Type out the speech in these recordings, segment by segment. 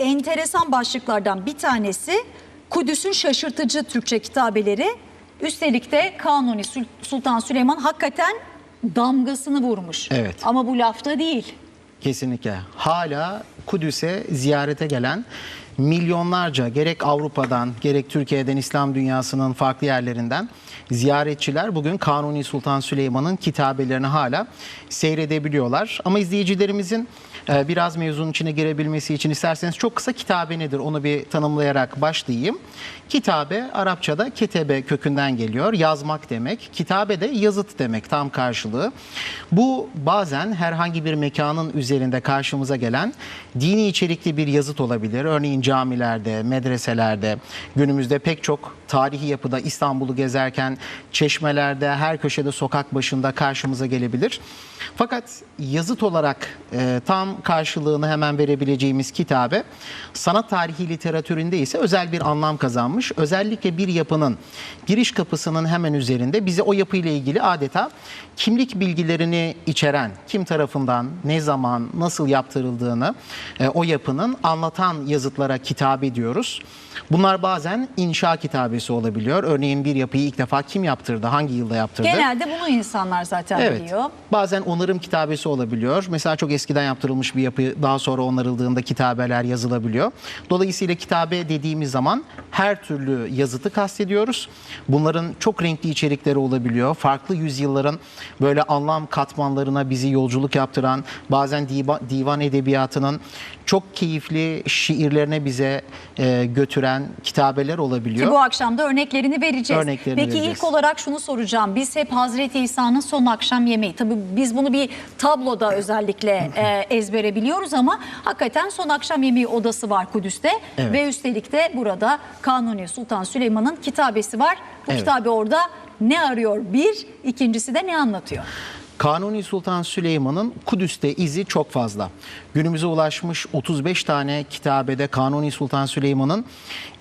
enteresan başlıklardan bir tanesi Kudüs'ün şaşırtıcı Türkçe kitabeleri. Üstelik de Kanuni Sul- Sultan Süleyman hakikaten damgasını vurmuş. Evet. Ama bu lafta değil. Kesinlikle. Hala Kudüs'e ziyarete gelen milyonlarca gerek Avrupa'dan gerek Türkiye'den İslam dünyasının farklı yerlerinden ziyaretçiler bugün Kanuni Sultan Süleyman'ın kitabelerini hala seyredebiliyorlar. Ama izleyicilerimizin e, biraz mevzunun içine girebilmesi için isterseniz çok kısa kitabe nedir onu bir tanımlayarak başlayayım. Kitabe Arapçada ketebe kökünden geliyor. Yazmak demek. Kitabe de yazıt demek tam karşılığı. Bu bazen herhangi bir mekanın üzerinde karşımıza gelen dini içerikli bir yazıt olabilir. Örneğin camilerde, medreselerde, günümüzde pek çok tarihi yapıda İstanbul'u gezerken çeşmelerde, her köşede sokak başında karşımıza gelebilir. Fakat yazıt olarak e, tam karşılığını hemen verebileceğimiz kitabe sanat tarihi literatüründe ise özel bir anlam kazanmış. Özellikle bir yapının giriş kapısının hemen üzerinde bize o yapıyla ilgili adeta kimlik bilgilerini içeren, kim tarafından, ne zaman, nasıl yaptırıldığını e, o yapının anlatan yazıtlara kitabe diyoruz. Bunlar bazen inşa kitabesi olabiliyor. Örneğin bir yapıyı ilk defa kim yaptırdı, hangi yılda yaptırdı? Genelde bunu insanlar zaten Evet. biliyor. Bazen onarım kitabesi olabiliyor. Mesela çok eskiden yaptırılmış bir yapı daha sonra onarıldığında kitabeler yazılabiliyor. Dolayısıyla kitabe dediğimiz zaman her türlü yazıtı kastediyoruz. Bunların çok renkli içerikleri olabiliyor. Farklı yüzyılların böyle anlam katmanlarına bizi yolculuk yaptıran, bazen diva- divan edebiyatının çok keyifli şiirlerine bize e, götüren kitabeler olabiliyor. Ki bu akşam da örneklerini vereceğiz. Örneklerini Peki vereceğiz. ilk olarak şunu soracağım. Biz hep Hazreti İsa'nın son akşam yemeği. Tabii biz bunu bir tabloda özellikle e, ezbere biliyoruz ama hakikaten son akşam yemeği odası var Kudüs'te. Evet. Ve üstelik de burada Kanuni Sultan Süleyman'ın kitabesi var. Bu Evet. kitabe orada ne arıyor? Bir, ikincisi de ne anlatıyor? Kanuni Sultan Süleyman'ın Kudüs'te izi çok fazla. Günümüze ulaşmış 35 tane kitabede Kanuni Sultan Süleyman'ın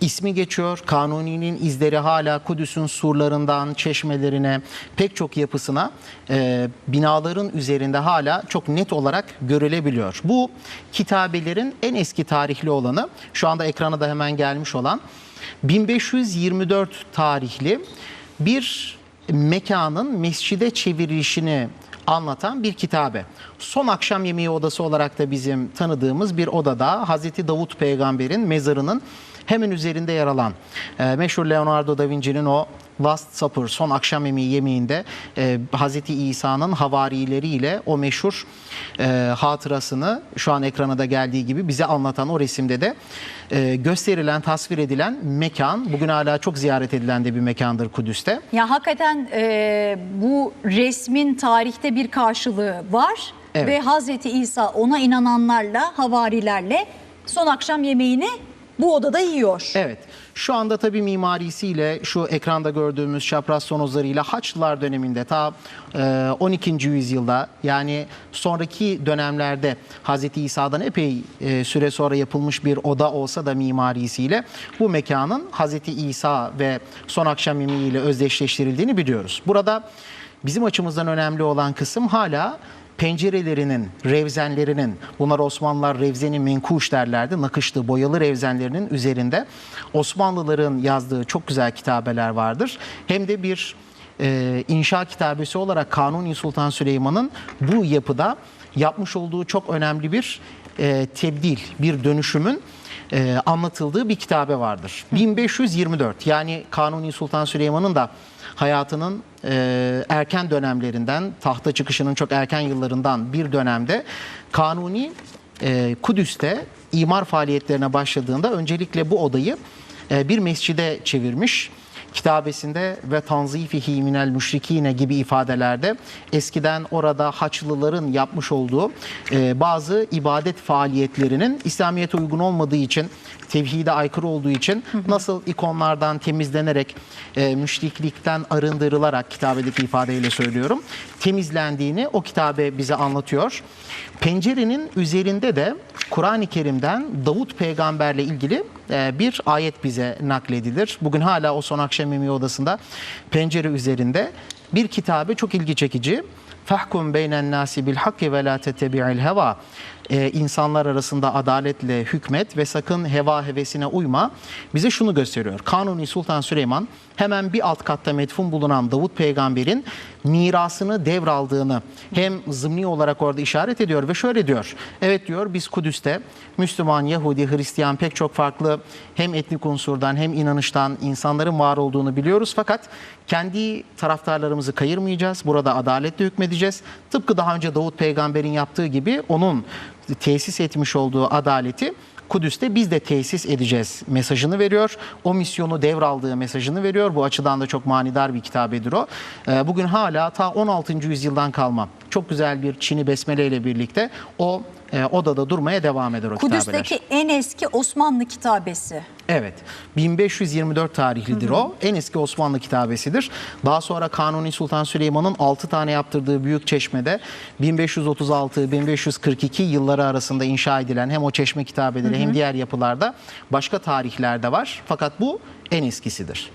ismi geçiyor. Kanuni'nin izleri hala Kudüs'ün surlarından çeşmelerine pek çok yapısına e, binaların üzerinde hala çok net olarak görülebiliyor. Bu kitabelerin en eski tarihli olanı şu anda ekrana da hemen gelmiş olan 1524 tarihli bir mekanın mescide çevirilişini anlatan bir kitabe. Son akşam yemeği odası olarak da bizim tanıdığımız bir odada Hazreti Davut peygamberin mezarının hemen üzerinde yer alan e, meşhur Leonardo da Vinci'nin o Last Supper son akşam yemeği yemeğinde e, Hazreti İsa'nın havarileriyle o meşhur e, hatırasını şu an ekrana da geldiği gibi bize anlatan o resimde de e, gösterilen, tasvir edilen mekan bugün hala çok ziyaret edilen de bir mekandır Kudüs'te. Ya hakikaten e, bu resmin tarihte bir karşılığı var Evet. ve Hazreti İsa ona inananlarla, havarilerle son akşam yemeğini bu odada yiyor. Evet. Şu anda tabii mimarisiyle şu ekranda gördüğümüz çapraz sonozlarıyla Haçlılar döneminde ta e, 12. yüzyılda yani sonraki dönemlerde Hazreti İsa'dan epey e, süre sonra yapılmış bir oda olsa da mimarisiyle bu mekanın Hazreti İsa ve son akşam yemeğiyle özdeşleştirildiğini biliyoruz. Burada bizim açımızdan önemli olan kısım hala pencerelerinin, revzenlerinin, bunlar Osmanlılar revzeni menkuş derlerdi, nakışlı boyalı revzenlerinin üzerinde Osmanlıların yazdığı çok güzel kitabeler vardır. Hem de bir e, inşa kitabesi olarak Kanuni Sultan Süleyman'ın bu yapıda yapmış olduğu çok önemli bir e, tebdil, bir dönüşümün e, anlatıldığı bir kitabe vardır. 1524 yani Kanuni Sultan Süleyman'ın da hayatının e, erken dönemlerinden, tahta çıkışının çok erken yıllarından bir dönemde Kanuni e, Kudüs'te imar faaliyetlerine başladığında öncelikle bu odayı e, bir mescide çevirmiş. Kitabesinde ve tanzifihi minel müşrikine gibi ifadelerde eskiden orada Haçlıların yapmış olduğu e, bazı ibadet faaliyetlerinin İslamiyet'e uygun olmadığı için tevhide aykırı olduğu için nasıl ikonlardan temizlenerek e, müşriklikten arındırılarak kitabedeki ifadeyle söylüyorum temizlendiğini o kitabe bize anlatıyor. Pencerenin üzerinde de Kur'an-ı Kerim'den Davut peygamberle ilgili bir ayet bize nakledilir. Bugün hala o son akşam yemeği odasında pencere üzerinde bir kitabe çok ilgi çekici. Fahkum beynen nasi bil hakki ve la tettebi'il heva. E, insanlar arasında adaletle hükmet ve sakın heva hevesine uyma bize şunu gösteriyor. Kanuni Sultan Süleyman hemen bir alt katta metfun bulunan Davut peygamberin mirasını devraldığını hem zımni olarak orada işaret ediyor ve şöyle diyor. Evet diyor biz Kudüs'te Müslüman, Yahudi, Hristiyan pek çok farklı hem etnik unsurdan hem inanıştan insanların var olduğunu biliyoruz fakat kendi taraftarlarımızı kayırmayacağız. Burada adaletle hükmedeceğiz. Tıpkı daha önce Davut peygamberin yaptığı gibi onun tesis etmiş olduğu adaleti Kudüs'te biz de tesis edeceğiz mesajını veriyor. O misyonu devraldığı mesajını veriyor. Bu açıdan da çok manidar bir kitabedir o. Ee, Bugün hala ta 16. yüzyıldan kalma çok güzel bir Çin'i besmele ile birlikte o e, odada durmaya devam eder o kitabeler. Kudüs'teki en eski Osmanlı kitabesi. Evet. 1524 tarihlidir o. En eski Osmanlı kitabesidir. Daha sonra Kanuni Sultan Süleyman'ın 6 tane yaptırdığı büyük çeşmede 1536-1542 yılları arasında inşa edilen hem o çeşme kitabeleri hem diğer yapılarda başka tarihlerde var. Fakat bu en eskisidir.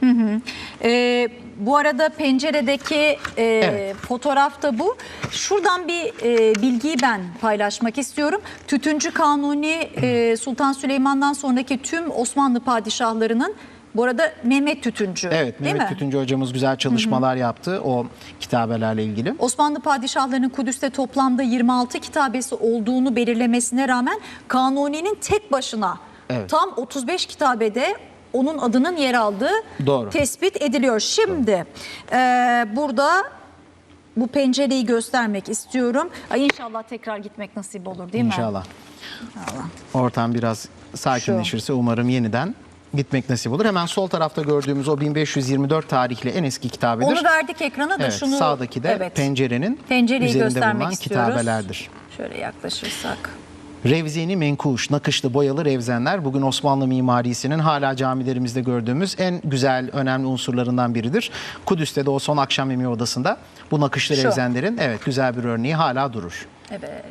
Ee, bu arada penceredeki e, Evet. fotoğraf da bu. Şuradan bir e, bilgiyi ben paylaşmak istiyorum. Tütüncü Kanuni e, Sultan Süleyman'dan sonraki tüm Osmanlı padişahlarının bu arada Mehmet Tütüncü Evet, Mehmet mi? Tütüncü hocamız güzel çalışmalar yaptı o kitabelerle ilgili. Osmanlı padişahlarının Kudüs'te toplamda 26 kitabesi olduğunu belirlemesine rağmen Kanuni'nin tek başına Evet. tam 35 kitabede onun adının yer aldığı Doğru. tespit ediliyor. Şimdi e, burada bu pencereyi göstermek istiyorum. Ay inşallah tekrar gitmek nasip olur değil mi? İnşallah. Ortam biraz sakinleşirse umarım yeniden gitmek nasip olur. Hemen sol tarafta gördüğümüz o 1524 tarihli en eski kitabedir. Onu verdik ekrana da Evet, şunu sağdaki de evet, pencerenin pencereyi üzerinde göstermek bulunan istiyoruz. kitabelerdir. Şöyle yaklaşırsak. Revzeni menkuş, nakışlı boyalı revzenler bugün Osmanlı mimarisinin hala camilerimizde gördüğümüz en güzel, önemli unsurlarından biridir. Kudüs'te de o son akşam yemeği odasında bu nakışlı Şu. revzenlerin evet güzel bir örneği hala durur. Evet.